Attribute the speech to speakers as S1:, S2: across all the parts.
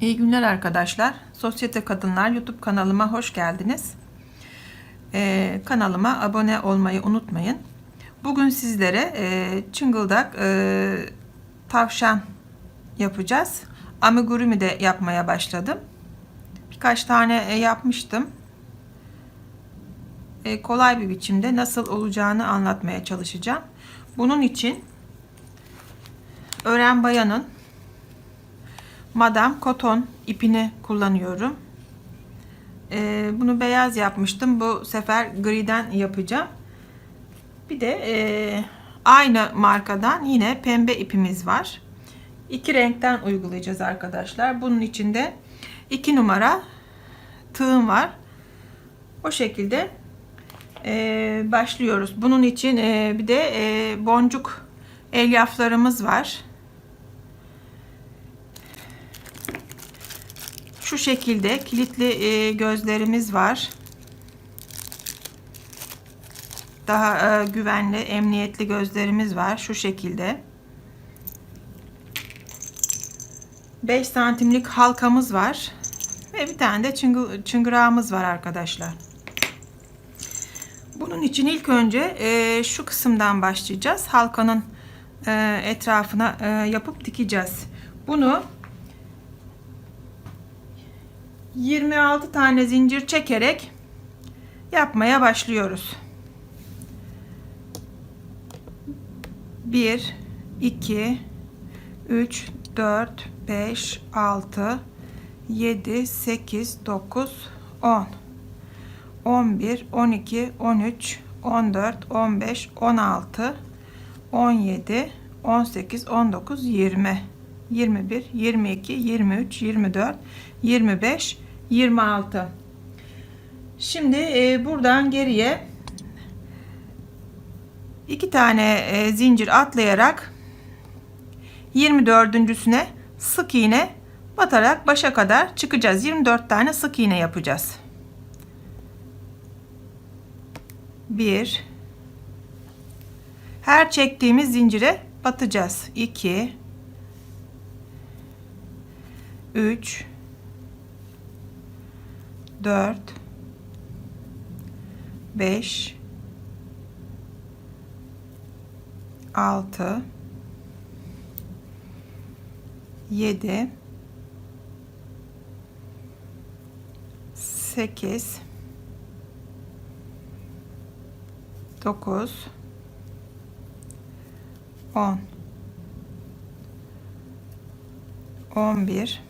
S1: İyi günler arkadaşlar. Sosyete Kadınlar YouTube kanalıma hoş geldiniz. Ee, kanalıma abone olmayı unutmayın. Bugün sizlere e, çıngıldak e, tavşan yapacağız. Amigurumi de yapmaya başladım. Birkaç tane e, yapmıştım. E, kolay bir biçimde nasıl olacağını anlatmaya çalışacağım. Bunun için öğren Bayan'ın Madam koton ipini kullanıyorum. Ee, bunu beyaz yapmıştım. Bu sefer griden yapacağım. Bir de e, aynı markadan yine pembe ipimiz var. İki renkten uygulayacağız arkadaşlar. Bunun içinde iki numara tığım var. O şekilde e, başlıyoruz. Bunun için e, bir de e, boncuk elyaflarımız var. Şu şekilde kilitli e, gözlerimiz var. Daha e, güvenli, emniyetli gözlerimiz var. Şu şekilde. 5 santimlik halkamız var. Ve bir tane de çıngı, çıngırağımız var arkadaşlar. Bunun için ilk önce e, şu kısımdan başlayacağız. Halkanın e, etrafına e, yapıp dikeceğiz. Bunu 26 tane zincir çekerek yapmaya başlıyoruz. 1 2 3 4 5 6 7 8 9 10 11 12 13 14 15 16 17 18 19 20 21, 22, 23, 24, 25, 26. Şimdi e, buradan geriye iki tane e, zincir atlayarak 24.süne sık iğne batarak başa kadar çıkacağız. 24 tane sık iğne yapacağız. 1 Her çektiğimiz zincire batacağız. 2 3 4 5 6 7 8 9 10 11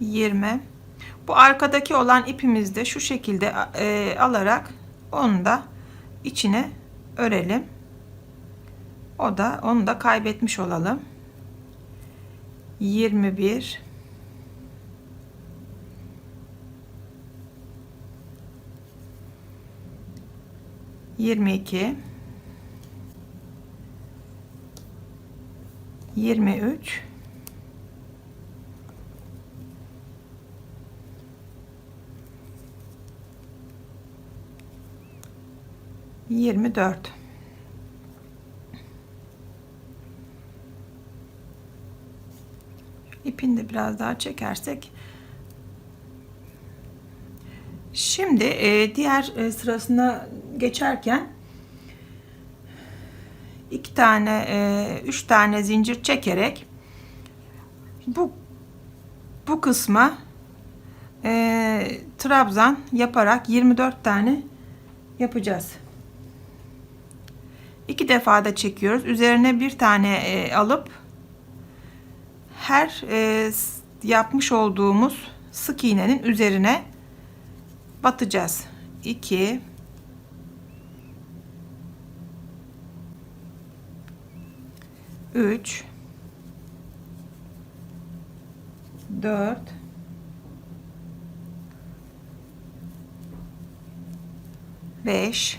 S1: 20 bu arkadaki olan ipimizde şu şekilde e, alarak onu da içine örelim o da onu da kaybetmiş olalım 21 22 23 24 ipini de biraz daha çekersek şimdi e, diğer e, sırasına geçerken iki tane e, üç tane zincir çekerek bu bu kısma e, trabzan yaparak 24 tane yapacağız iki defa da çekiyoruz. Üzerine bir tane e, alıp her e, yapmış olduğumuz sık iğnenin üzerine batacağız. 2 3 4 5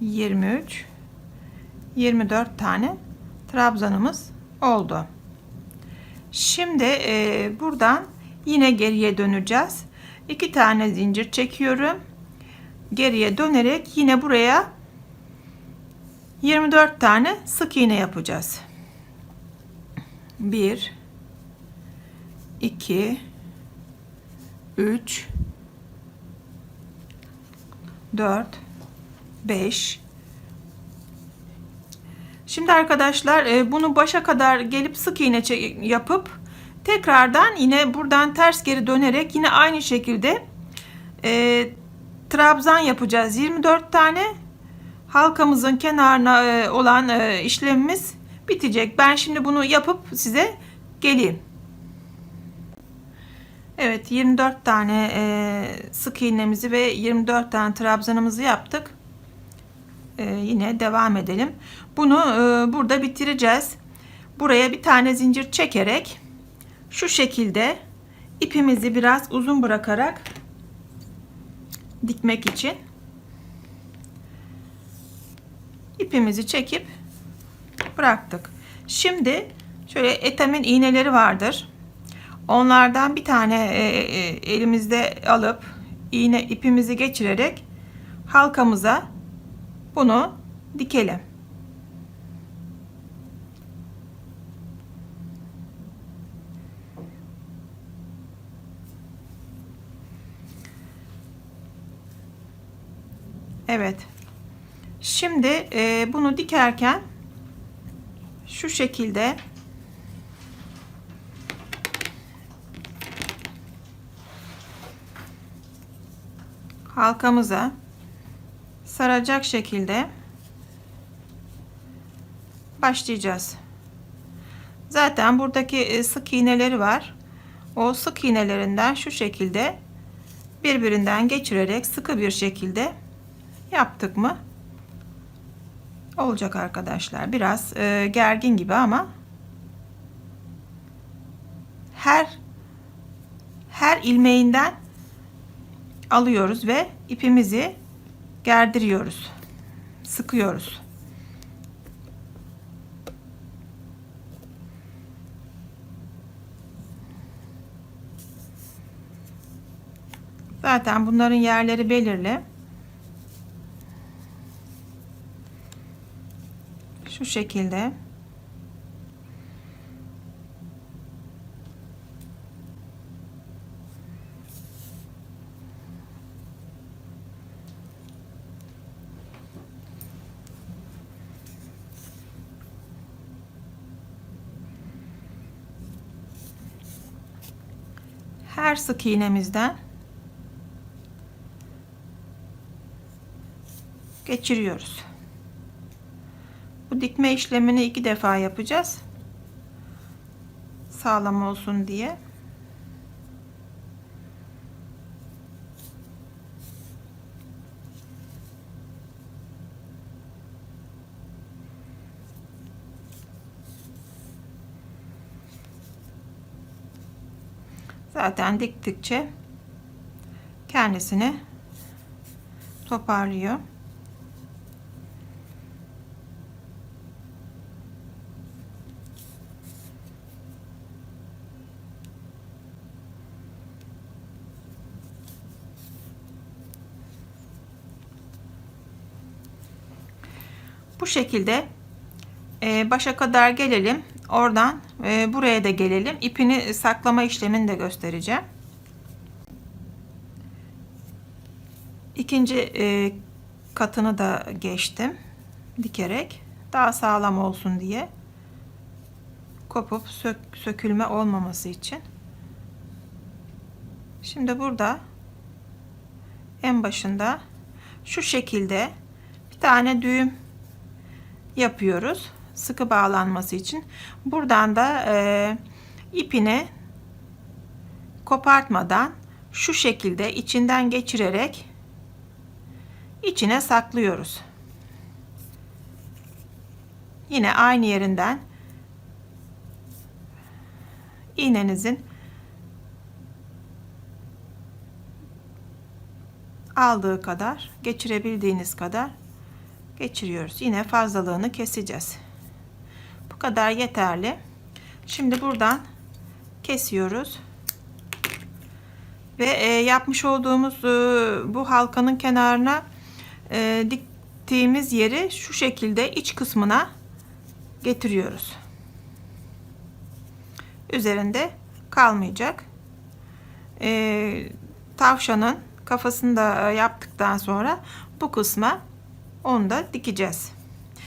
S1: 23 24 tane trabzanımız oldu. Şimdi e, buradan yine geriye döneceğiz. 2 tane zincir çekiyorum. Geriye dönerek yine buraya 24 tane sık iğne yapacağız. 1 2 3 4 5 Şimdi arkadaşlar e, bunu başa kadar gelip sık iğne yapıp tekrardan yine buradan ters geri dönerek yine aynı şekilde e, trabzan yapacağız 24 tane halkamızın kenarına e, olan e, işlemimiz bitecek ben şimdi bunu yapıp size geleyim Evet 24 tane e, sık iğnemizi ve 24 tane trabzanımızı yaptık ee, yine devam edelim. Bunu e, burada bitireceğiz. Buraya bir tane zincir çekerek şu şekilde ipimizi biraz uzun bırakarak dikmek için ipimizi çekip bıraktık. Şimdi şöyle etamin iğneleri vardır. Onlardan bir tane e, e, elimizde alıp iğne ipimizi geçirerek halkamıza bunu dikelim. Evet. Şimdi e, bunu dikerken şu şekilde halkamıza saracak şekilde başlayacağız. Zaten buradaki e, sık iğneleri var. O sık iğnelerinden şu şekilde birbirinden geçirerek sıkı bir şekilde yaptık mı olacak arkadaşlar. Biraz e, gergin gibi ama her her ilmeğinden alıyoruz ve ipimizi gerdiriyoruz. Sıkıyoruz. Zaten bunların yerleri belirli. Şu şekilde. her sık iğnemizden geçiriyoruz. Bu dikme işlemini iki defa yapacağız. Sağlam olsun diye. zaten diktikçe kendisini toparlıyor. Bu şekilde başa kadar gelelim. Oradan e, buraya da gelelim. İpini saklama işlemini de göstereceğim. İkinci e, katını da geçtim dikerek daha sağlam olsun diye kopup sök, sökülme olmaması için. Şimdi burada en başında şu şekilde bir tane düğüm yapıyoruz sıkı bağlanması için buradan da e, ipini kopartmadan şu şekilde içinden geçirerek içine saklıyoruz. Yine aynı yerinden iğnenizin aldığı kadar geçirebildiğiniz kadar geçiriyoruz. Yine fazlalığını keseceğiz kadar yeterli. Şimdi buradan kesiyoruz. Ve e, yapmış olduğumuz e, bu halkanın kenarına e, diktiğimiz yeri şu şekilde iç kısmına getiriyoruz. Üzerinde kalmayacak. E, tavşanın kafasını da e, yaptıktan sonra bu kısma onu da dikeceğiz.